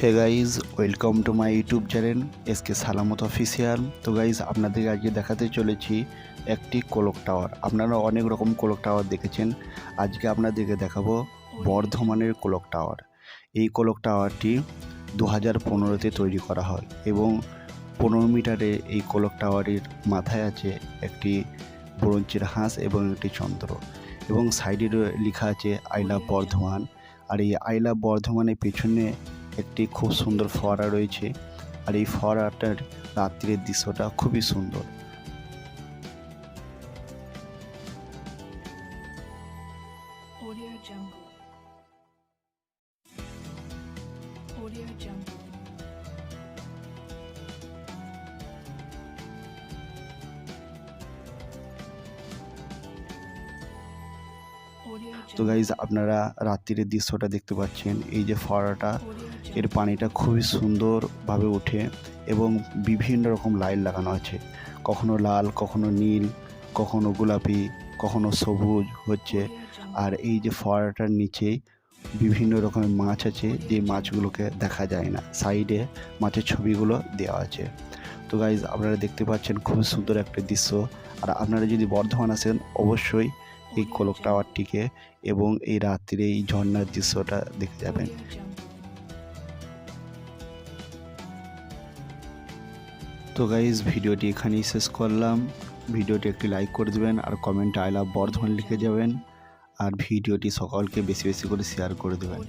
Hey guys welcome to my YouTube channel SK Salamat official তো guys আপনাদেরকে আজকে দেখাতে চলেছি একটি কোলক টাওয়ার আপনারা অনেক রকম কোলক টাওয়ার দেখেছেন। আজকে আপনাদেরকে দেখাবো বর্ধমানের কোলক টাওয়ার এই কোলক টাওয়ারটি দু হাজার পনেরোতে তৈরি করা হয় এবং পনেরো মিটারে এই কোলক টাওয়ারের মাথায় আছে একটি ব্রঞ্চের হাঁস এবং একটি চন্দ্র। এবং সাইডে লেখা আছে আই লাভ বর্ধমান। আর এই আই লাভ বর্ধমানের পেছনে একটি খুব সুন্দর ফোয়ারা রয়েছে আর এই ফোয়ারাটার রাত্রির দৃশ্যটা খুবই সুন্দর। তো গাইজ আপনারা রাত্রির দৃশ্যটা দেখতে পাচ্ছেন। এই যে ফোয়ারাটা এর পানিটা খুবই সুন্দরভাবে ওঠে এবং বিভিন্ন রকম লাইট লাগানো আছে। কখনো লাল, কখনো নীল, কখনো গোলাপি, কখনো সবুজ হচ্ছে। আর এই যে ফোয়ারাটার নিচে বিভিন্ন রকমের মাছ আছে, যে মাছগুলোকে দেখা যায় না। সাইডে মাছের ছবিগুলো দেওয়া আছে। তো গাইজ আপনারা দেখতে পাচ্ছেন খুব সুন্দর একটা দৃশ্য। আর আপনারা যদি বর্ধমান আসেন, অবশ্যই এই কোলক টাওয়ারটিকে এবং এই রাত্রিরে এই ঝর্ণার দৃশ্যটা দেখে যাবেন। তো গাইজ ভিডিওটি এখানেই শেষ করলাম ভিডিওটি একটি লাইক করে দেবেন আর কমেন্টে আই লাভ বর্ধমান লিখে যাবেন আর ভিডিওটি সকলকে বেশি বেশি করে শেয়ার করে দেবেন.